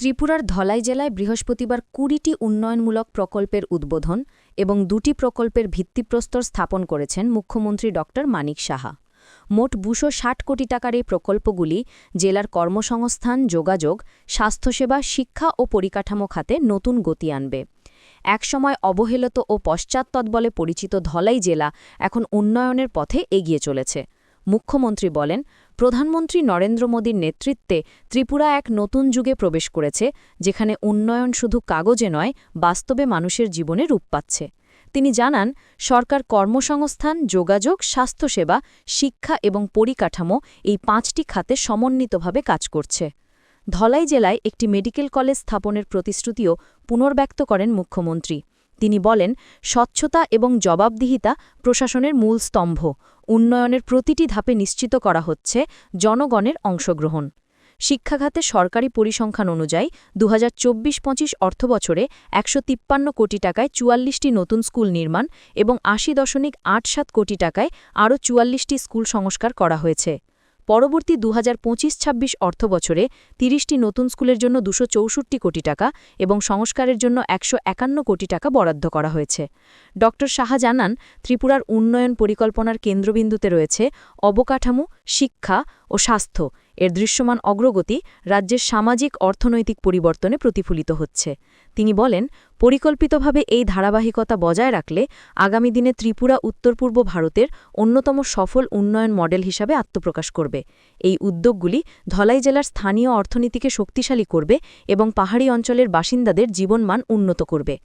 ত্রিপুরার ধলাই জেলায় বৃহস্পতিবার কুড়িটি উন্নয়নমূলক প্রকল্পের উদ্বোধন এবং দুটি প্রকল্পের ভিত্তিপ্রস্তর স্থাপন করেছেন মুখ্যমন্ত্রী ড. মানিক সাহা। মোট বুশো ষাট কোটি টাকার এই প্রকল্পগুলি জেলার কর্মসংস্থান, যোগাযোগ, স্বাস্থ্যসেবা, শিক্ষা ও পরিকাঠামো খাতে নতুন গতি আনবে। একসময় অবহেলিত ও পশ্চাৎপদ বলে পরিচিত ধলাই জেলা এখন উন্নয়নের পথে এগিয়ে চলেছে। মুখ্যমন্ত্রী বলেন প্রধানমন্ত্রী নরেন্দ্র মোদীর নেতৃত্বে ত্রিপুরা এক নতুন যুগে প্রবেশ করেছে, যেখানে উন্নয়ন শুধু কাগজে নয়, বাস্তবে মানুষের জীবনে রূপ পাচ্ছে। তিনি জানান, সরকার কর্মসংস্থান, যোগাযোগ, স্বাস্থ্যসেবা, শিক্ষা এবং পরিকাঠামো এই পাঁচটি খাতে সমন্বিতভাবে কাজ করছে। ধলাই জেলায় একটি মেডিকেল কলেজ স্থাপনের প্রতিশ্রুতিও পুনর্ব্যক্ত করেন মুখ্যমন্ত্রী। তিনি বলেন, স্বচ্ছতা এবং জবাবদিহিতা প্রশাসনের মূল স্তম্ভ। উন্নয়নের প্রতিটি ধাপে নিশ্চিত করা হচ্ছে জনগণের অংশগ্রহণ। শিক্ষাখাতে সরকারি পরিসংখ্যান অনুযায়ী দু হাজার চব্বিশ পঁচিশ অর্থবছরে একশো তিপ্পান্ন কোটি টাকায় চুয়াল্লিশটি নতুন স্কুল নির্মাণ এবং আশি দশমিক আট সাত কোটি টাকায় আরও চুয়াল্লিশটি স্কুল সংস্কার করা হয়েছে। পরবর্তী দু হাজার পঁচিশ ছাব্বিশ অর্থ বছরে তিরিশটি নতুন স্কুলের জন্য দুশো চৌষট্টি কোটি টাকা এবং সংস্কারের জন্য একশো একান্ন কোটি টাকা বরাদ্দ করা হয়েছে। ড. শাহা জানান, ত্রিপুরার উন্নয়ন পরিকল্পনার কেন্দ্রবিন্দুতে রয়েছে অবকাঠামো, শিক্ষা ও স্বাস্থ্য। এর দৃশ্যমান অগ্রগতি রাজ্যের সামাজিক, অর্থনৈতিক পরিবর্তনে প্রতিফলিত হচ্ছে। তিনি বলেন, পরিকল্পিতভাবে এই ধারাবাহিকতা বজায় রাখলে আগামী দিনে ত্রিপুরা উত্তর পূর্ব ভারতের অন্যতম সফল উন্নয়ন মডেল হিসাবে আত্মপ্রকাশ করবে। এই উদ্যোগগুলি ধলাই জেলার স্থানীয় অর্থনীতিকে শক্তিশালী করবে এবং পাহাড়ি অঞ্চলের বাসিন্দাদের জীবনমান উন্নত করবে।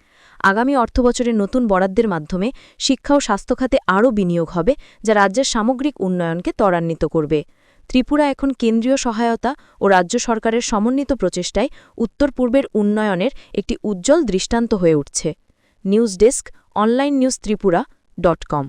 আগামী অর্থবছরের নতুন বরাদ্দের মাধ্যমে শিক্ষা ও স্বাস্থ্যখাতে আরও বিনিয়োগ হবে, যা রাজ্যের সামগ্রিক উন্নয়নকে ত্বরান্বিত করবে। ত্রিপুরা এখন কেন্দ্রীয় সহায়তা ও রাজ্য সরকারের সমন্বিত প্রচেষ্টায় উত্তর পূর্বের উন্নয়নের একটি উজ্জ্বল দৃষ্টান্ত হয়ে উঠছে। News desk, online news Tripura dot com.